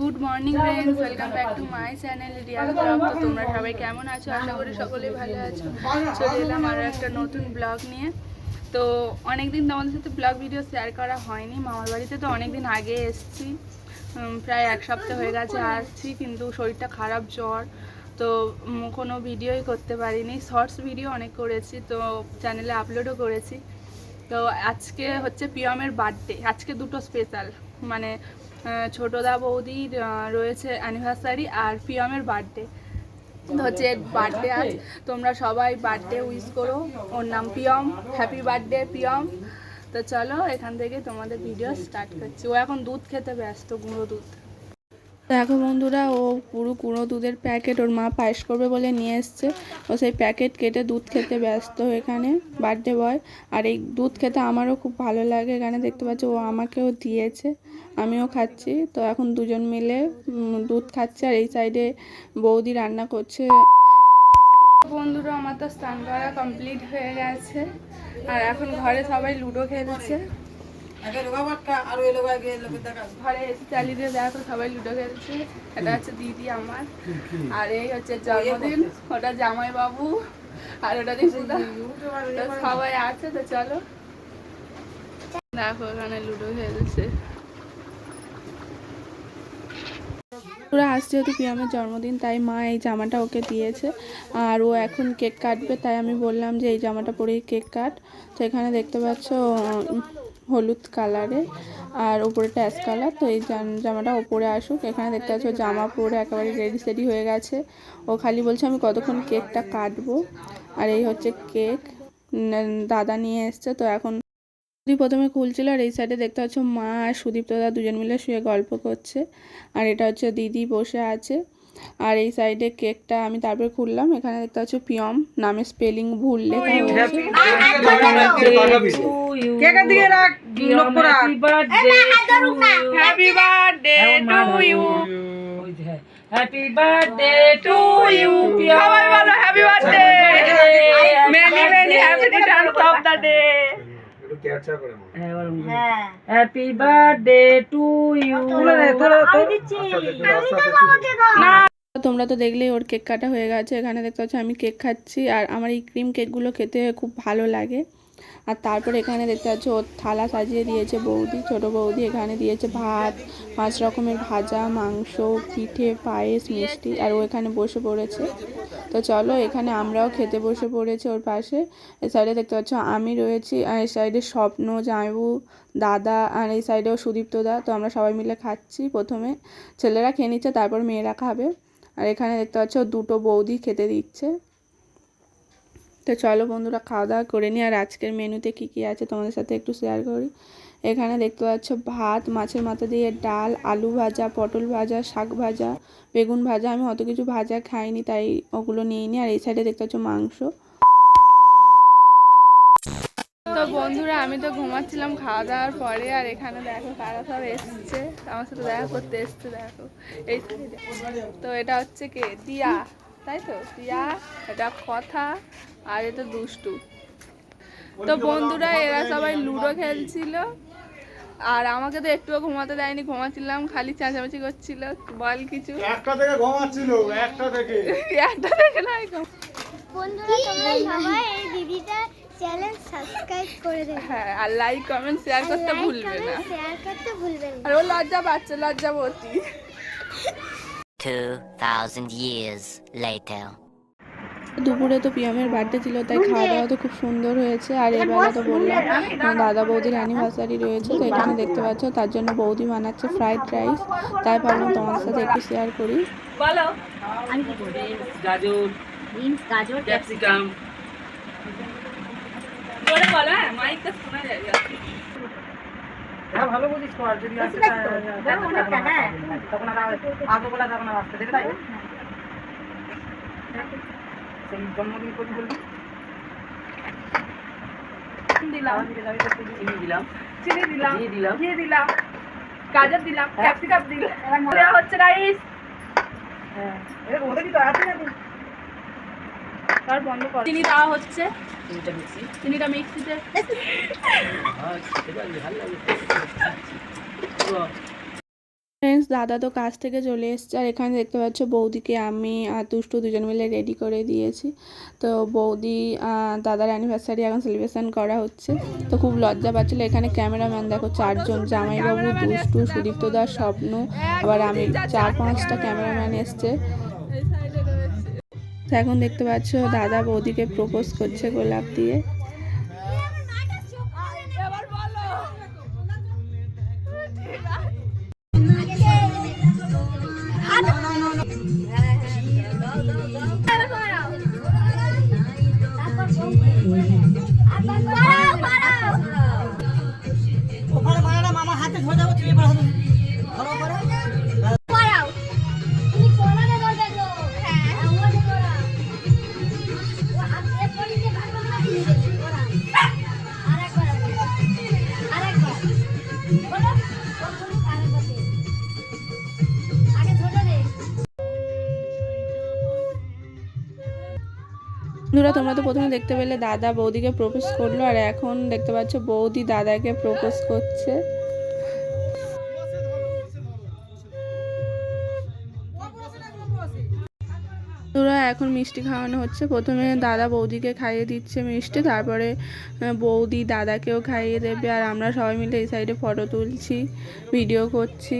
Good morning friends welcome back to my channel real blog তো তোমরা সবাই কেমন আছো? আশা করি সকলেই ভালো আছো। চলে এলাম আরও একটা নতুন ব্লগ নিয়ে। তো অনেক দিন তোমাদের সাথে ব্লগ ভিডিও শেয়ার করা হয়নি। মামার বাড়িতে তো অনেক দিন আগে এসেছি। প্রায় এক সপ্তাহ হয়ে গেছে আসছি, কিন্তু শরীরটা খারাপ, জ্বর। তো কোনো ভিডিওই করতে পারিনি। শর্টস ভিডিও অনেক করেছি, তো চ্যানেলে আপলোডও করেছি। তো আজকে হচ্ছে পিয়মের বার্থডে আজকে দুটো স্পেশাল মানে ছোটদা বৌদির রয়েছে অ্যানিভার্সারি আর পিয়মের বার্থডে হচ্ছে বার্থডে আজ তোমরা সবাই বার্থডে উইশ করো। ওর নাম পিয়ম হ্যাপি বার্থডে পিয়ম তো চলো এখান থেকে তোমাদের ভিডিও স্টার্ট করছি। ও এখন দুধ খেতে ব্যস্ত গুঁড়ো দুধ। দেখো বন্ধুরা, ও পুরো গুঁড়ো দুধের প্যাকেট ওর মা পায়েস করবে বলে নিয়ে এসছে। ও সেই প্যাকেট কেটে দুধ খেতে ব্যস্ত এখানে বার্থডে বয় আর এই দুধ খেতে আমারও খুব ভালো লাগে এখানে, দেখতে পাচ্ছি ও আমাকেও দিয়েছে, আমিও খাচ্ছি। তো এখন দুজন মিলে দুধ খাচ্ছে আর এই সাইডে বৌদি রান্না করছে। বন্ধুরা, আমার তো স্নান করা কমপ্লিট হয়ে গেছে। আর এখন ঘরে সবাই লুডো খেলছে। ঘরে এসে চালিয়ে দিয়ে দেখো সবাই লুডো খেলছে। এটা হচ্ছে দিদি আমার। আর এই হচ্ছে জন্মদিন। ওটা জামাই বাবু আর ওটা দিশুদা সবাই আছে তো চলো। দেখো ওখানে লুডো খেলছে। পুরো আজ যেহেতু পিয়ামের জন্মদিন তাই মা এই জামাটা ওকে দিয়েছে। আর ও এখন কেক কাটবে তাই আমি বললাম যে এই জামাটা পরেই কেক কাট। তো এখানে দেখতে পাচ্ছ হলুদ কালারে আর উপরেটা অ্যাশ কালার। তো এই জাম- জামাটা ওপরে আসুক, এখানে দেখতে পাচ্ছ জামা পরে একেবারে রেডি সেডি হয়ে গেছে। ও খালি বলছে, আমি কতক্ষণ কেকটা কাটবো? আর এই হচ্ছে কেক। দাদা নিয়ে এসছে, তো এখন সুদীপ প্রথমে খুলছিল, আর এই সাইডে দেখতে পাচ্ছ মা আর সুদীপ দাদা দুজন মিলে শুয়ে গল্প করছে। আর এটা হচ্ছে দিদি বসে আছে। আর এই সাইডে কেকটা আমি তারপরে খুললাম। এখানে দেখতে পাচ্ছ পিয়ম নামে স্পেলিং ভুল লেখা happy birthday to you happy birthday to you সবাই বলো happy birthday many many happy returns of the day happy birthday to you তোমরা তো দেখলেই ওর কেক কাটা হয়ে গেছে। এখানে দেখতে পাচ্ছ আমি কেক খাচ্ছি আর আমার এই ক্রিম কেকগুলো খেতে খুব ভালো লাগে। আর তারপর এখানে দেখতে পাচ্ছ ওর থালা সাজিয়ে দিয়েছে বৌদি, ছোট বৌদি এখানে দিয়েছে ভাত, পাঁচ রকমের ভাজা, মাংস, পিঠে, পায়েস, মিষ্টি আর ও এখানে বসে পড়েছে। তো চলো এখানে আমরাও খেতে বসে পড়েছি ওর পাশে। এই সাইডে দেখতে পাচ্ছ আমি রয়েছি আর এই সাইডে স্বপ্ন, জামাইবু, দাদা আর এই সাইডেও সুদীপ্ত দা। তো আমরা সবাই মিলে খাচ্ছি প্রথমে। ছেলেরা খেয়ে নিচ্ছে, তারপর মেয়েরা খাবে। আর এখানে দেখতে পাচ্ছ দুটো বৌদি খেতে দিচ্ছে। তো চলো বন্ধুরা খাওয়া দাওয়া করে নিই। আর আজকের মেনুতে কি কি আছে তোমাদের সাথে একটু শেয়ার করি। এখানে দেখতে পাচ্ছ ভাত, মাছের মাথা দিয়ে ডাল, আলু ভাজা, পটল ভাজা, শাক ভাজা, বেগুন ভাজা। আমি অত কিছু ভাজা খাইনি, তাই ওগুলো নিয়ে নিই। আর এই সাইডে দেখতে পাচ্ছ মাংস। তো বন্ধুরা আমি তো ঘুমাচ্ছিলাম খাওয়া দাওয়ার পরে আর এখানে দেখো কারা সব এসছে। আমার সাথে দেখা করতে এসছে দেখো। এই তো এটা হচ্ছে কে? টিয়া। তাই তো? টিয়া এটা কথা আর এটা দুষ্টু। তো বন্ধুরা এরা সবাই লুডো খেলছিল। আর আমাকে তো একটুও ঘুমাতে দেয়নি ঘুমাচ্ছিলাম খালি চেঁচামেচি করছিল বল কিছু। একটা থেকে ঘুমাচ্ছিল একটা থেকে। একটা নাই বন্ধুরা তোমরা সবাই এই দিদিটা চ্যানেল সাবস্ক্রাইব করে দেবে। হ্যাঁ আর লাইক কমেন্ট শেয়ার করতে ভুলবে না। শেয়ার করতে ভুলবেন না। আর ও লজ্জা পাচ্ছে লজ্জাবতী। 2,000 years later. দুপুরে তো পিয়ামের বার্থডে ছিল তাই খাওয়া দাওয়া তো খুব সুন্দর হয়েছে। আর এবেলা তো বললাম আমার দাদা বৌদির অ্যানিভার্সারি রয়েছে তো এখানে দেখতে পাচ্ছ তার জন্য বৌদি বানাচ্ছে ফ্রাইড রাইস তাই ভাবলাম তোমার সাথে একটু শেয়ার করি। বলো। গাজর। বিনস গাজর ক্যাপসিকাম বলে বলো হ্যাঁ মাইকটা শোনা হ্যাঁ ভালো বুঝিস তো আর যদি আসে তখন আর আগে বলা তখন আর আসতে দেবে তাই? সেই জন্মদিন করবি বলবি? দিলাম। চিনি দিলাম। চিনি দিলাম দিয়ে দিলাম। দিয়ে দিলাম গাজর দিলাম ক্যাপসিকাম দিলাম। দেওয়া হচ্ছে রাইস হ্যাঁ। ওদেরই তো আছে না তার বন্ধ কর। চিনি দেওয়া হচ্ছে চিনিটা মিক্সিতে। ফ্রেন্ডস দাদা তো কাজ থেকে চলে এসছে আর এখানে দেখতে পাচ্ছ বৌদিকে আমি আর দুষ্টু দুজন মিলে রেডি করে দিয়েছি। তো বৌদি আহ, দাদার অ্যানিভার্সারি এখন সেলিব্রেশন করা হচ্ছে। তো খুব লজ্জা পাচ্ছিল এখানে ক্যামেরাম্যান দেখো চারজন জামাইবাবু দুষ্টু সুদীপ্ত দাস স্বপ্ন আবার আমি চার পাঁচটা ক্যামেরাম্যান এসছে। তো এখন দেখতে পাচ্ছ দাদা বৌদিকে প্রপোজ করছে গোলাপ দিয়ে। বন্ধুরা, তোমরা তো প্রথমে দেখতে পেলে দাদা বৌদিকে প্রপোজ করল, আর এখন দেখতে পাচ্ছ বৌদি দাদাকে প্রপোজ করছে। এখন মিষ্টি খাওয়ানো হচ্ছে। প্রথমে দাদা বৌদিকে খাইয়ে দিচ্ছে মিষ্টি, তারপরে বৌদি দাদাকেও খাইয়ে দেবে, আর আমরা সবাই মিলে এই সাইডে ফটো তুলছি, ভিডিও করছি।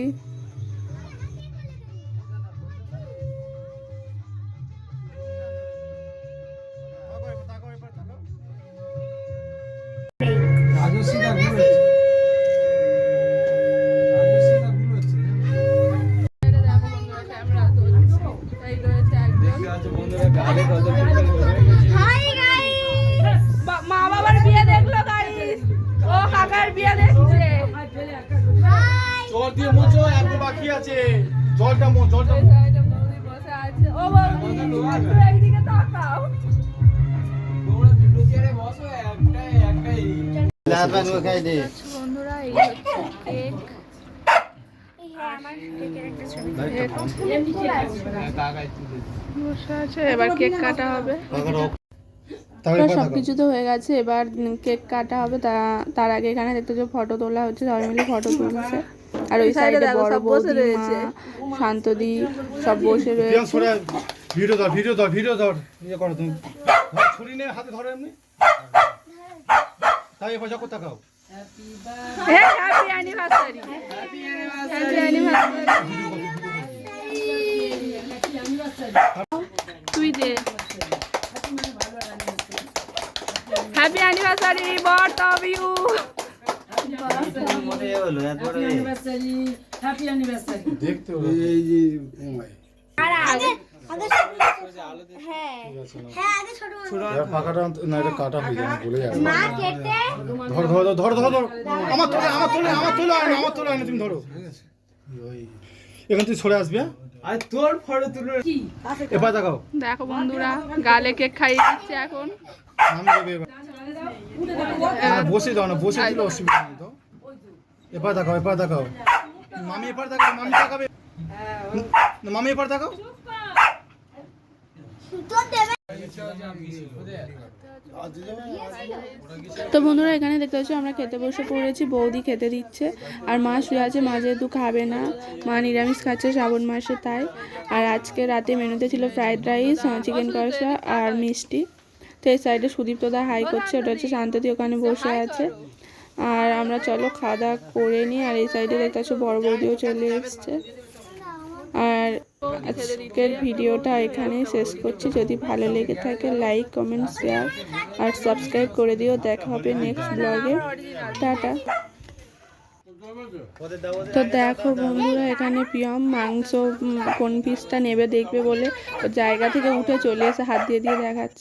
জলটা মো জলটা সাইডে বৌদি বসে আছে। ও বৌদি একটু এইদিকে তাকাও। এবার কেক কাটা হবে। সব কিছু তো হয়ে গেছে এবার কেক কাটা হবে। তা তার আগে এখানে দেখতে ফটো তোলা হচ্ছে সবাই মিলে ফটো তুলছে। আর ওই সাইডে বড় বৌদি মা শান্তদি সব বসে রয়েছে। ভিডিও ধর ভিডিও ধর ভিডিও ধর ইয়ে করো তুমি। ছুরি নিয়ে হাতে ধরো এমনি। তাই এবার যখন তাকাও হ্যাপি অ্যানিভার্সারি হ্যাপি অ্যানিভার্সারি তুই দে। Happy anniversary both of you এখান থেকে সরে আসবি হ্যাঁ? আর তোর ফটো তুলে এবার দেখাও। দেখো বন্ধুরা গালে কেক খাইয়ে দিচ্ছে এখন। বসে দাও না বসে দিলে অসুবিধা নেই তো। এবার দেখাও এবার দেখাও। মামি এবার দেখাও মামি দেখাবে মামি এবার দেখাও। তো বন্ধুরা এখানে দেখতে পাচ্ছি আমরা খেতে বসে পড়েছি বৌদি খেতে দিচ্ছে। আর মা শুয়ে আছে মা যেহেতু খাবে না মা নিরামিষ খাচ্ছে শ্রাবণ মাসে তাই। আর আজকে রাতে মেনুতে ছিল ফ্রাইড রাইস চিকেন কষা আর মিষ্টি। তো এই সাইডে সুদীপ্ত দা হাই করছে ওটা হচ্ছে শান্ততি ওখানে বসে আছে। আর আমরা চলো খাওয়া দাওয়া করে নিই আর এই সাইডে দেখতে পাচ্ছ বড় বৌদিও চলে এসছে। আর আজকের ভিডিওটা এখানে শেষ করছি। যদি ভালো লেগে থাকে লাইক কমেন্ট শেয়ার আর সাবস্ক্রাইব করে দিও। দেখা হবে নেক্সট ব্লগে টাটা। তো দেখো বন্ধুরা এখানে পিয়ম মাংস কোন পিসটা নেবে দেখবে বলে জায়গা থেকে উঠে চলে এসে হাত দিয়ে দিয়ে দেখাচ্ছে।